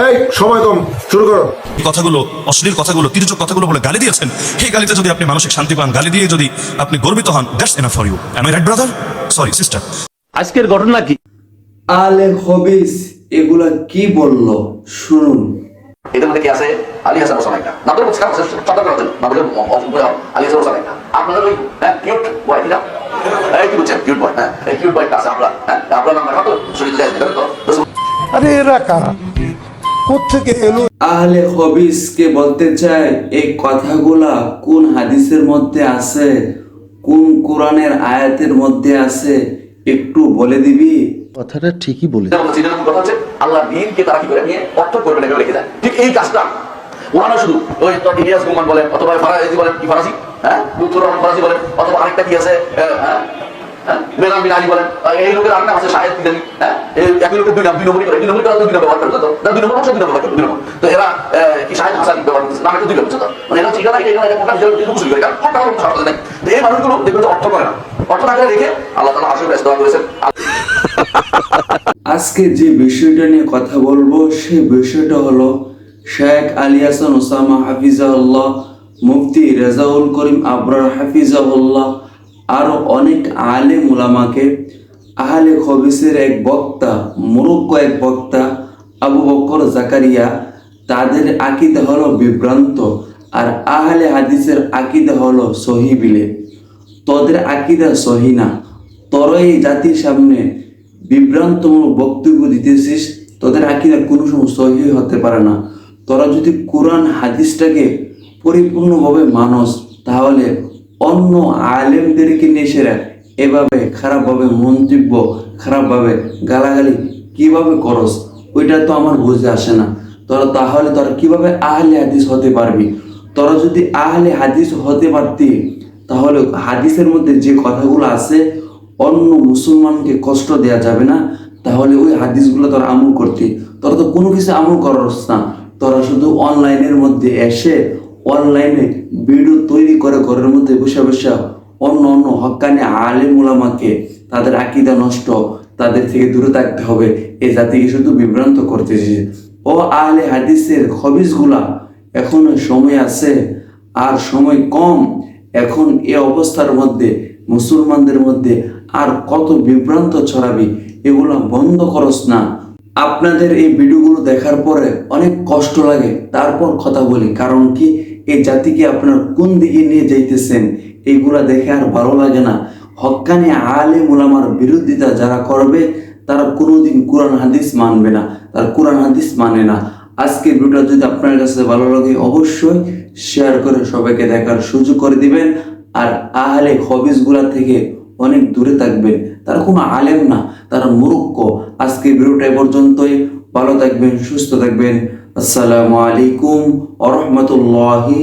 এই সময় কম শুরু করো। এই কথাগুলো অশ্লীল কথাগুলো তির্যক কথাগুলো বলে গালি দিয়েছেন। এই গালিতে যদি আপনি মানসিক শান্তি পান গালি দিয়ে যদি আপনি গর্বিত হন that's enough for you am I right brother sorry sister আজকের ঘটনা কি? আলে হবিস এগুলা কি বলল? শুনুন। এদের মধ্যে কি আছে? আলী হাসান হোসেন একটা না বলে সতর্ক করার জন্য। না বলে আলী হাসান হোসেন একটা আপনাদের ওই হ্যাঁ কিউট বয় ঠিক এই কি বলছেন? কিউট বয় হ্যাঁ এই কিউট বয়টা আছে আমরা হ্যাঁ আপনার নাম রাখা তো শরীর যায় আরে এরা কারা? কোথেকে এলো? আহলে হবিস কে বলতে চাই এই কথাগুলা কোন হাদিসের মধ্যে আছে? কোন কোরআনের আয়াতের মধ্যে আছে? একটু বলে দিবি? কথাটা ঠিকই বলে কথা হচ্ছে আল্লাহ দিনকে তারা কি করে নিয়ে অর্থ করবে না রেখে দেয়। ঠিক এই কাজটা। ওনারা শুধু ওই তো ইলিয়াস গুমান বলেন অথবা ফারাজি বলেন কি ফারাসি? হ্যাঁ? ফারাসি বলেন অথবা আরেকটা কি আছে? হ্যাঁ? আজকে যে বিষয়টা নিয়ে কথা বলব, সেই বিষয়টা হলো শেখ আলী হাসান ওসামা হাফিজাউল্লাহ মুফতি রেজাউল করিম আবরার হাফিজাউল্লাহ আরও অনেক আলেম উলামাকে আহলে খবিসের এক বক্তা, মুরক্ক এক বক্তা, আবু বকর জাকারিয়া, তাদের আকিদা হলো বিভ্রান্ত আর আহলে হাদিসের আকিদা হলো সহিবিলে তোদের আকিদা সহি না। তোরা এই জাতির সামনে বিভ্রান্তমূলক বক্তব্য দিতেছিস, তোদের আকিদা কোনো সময় সহি হতে পারে না। তোরা যদি কোরআন, হাদিসটাকে পরিপূর্ণভাবে মানস, তাহলে অন্য আলেমদেরকে নিয়ে সেরা, এভাবে খারাপভাবে মন্তব্য, খারাপভাবে গালাগালি কীভাবে করস, ওইটা তো আমার বুঝে আসে না। তোরা তাহলে তোরা কীভাবে আহলে হাদিস হতে পারবি? তোরা যদি আহলে হাদিস হতে পারতি, তাহলে হাদিসের মধ্যে যে কথাগুলো আছে, অন্য মুসলমানকে কষ্ট দেয়া যাবে না, তাহলে ওই হাদিসগুলো তোরা আমল করতি। তোরা তো কোনো কিছু আমল করস না। তোরা শুধু অনলাইনের মধ্যে এসে অনলাইনে ভিডিও তৈরি করে ঘরের মধ্যে বসে বসে অন্য অন্য হক্কানি আলেম উলামাকে তাদের আকিদা নষ্ট, তাদের থেকে দূরে থাকতে হবে। এই জাতিকে শুধু বিভ্রান্ত করতেছে। ও আহলে হাদিসের হবিসগুলা এখনও সময় আছে আর সময় কম। এখন এ অবস্থার মধ্যে, মুসলমানদের মধ্যে আর কত বিভ্রান্ত ছড়াবি, এগুলা বন্ধ করস না। আপনাদের এই ভিডিওগুলো দেখার পরে অনেক কষ্ট লাগে। তারপর কথা বলি, কারণ কি? এই জাতিকে আপনার কোন দিকে নিয়ে যাইতেছেন, এইগুলা দেখে আর ভালো লাগে না। হক্কানি আলে মুলামার বিরোধিতা যারা করবে, তারা কোনোদিন কোরআন, হাদিস মানবে না। তারা কোরআন, হাদিস মানে না। আজকের ভিডিওটা যদি আপনার কাছে ভালো লাগে, অবশ্যই শেয়ার করে সবাইকে দেখার সুযোগ করে দিবেন। আর আহলে হবিসগুলা থেকে অনেক দূরে থাকবেন। তারা কোনো আলেম না, তারা মূর্খ। আজকে ভিডিওটা পর্যন্তই। ভালো থাকবেন সুস্থ থাকবেন। আসসালামু আলাইকুম আ রহমতুল্লাহি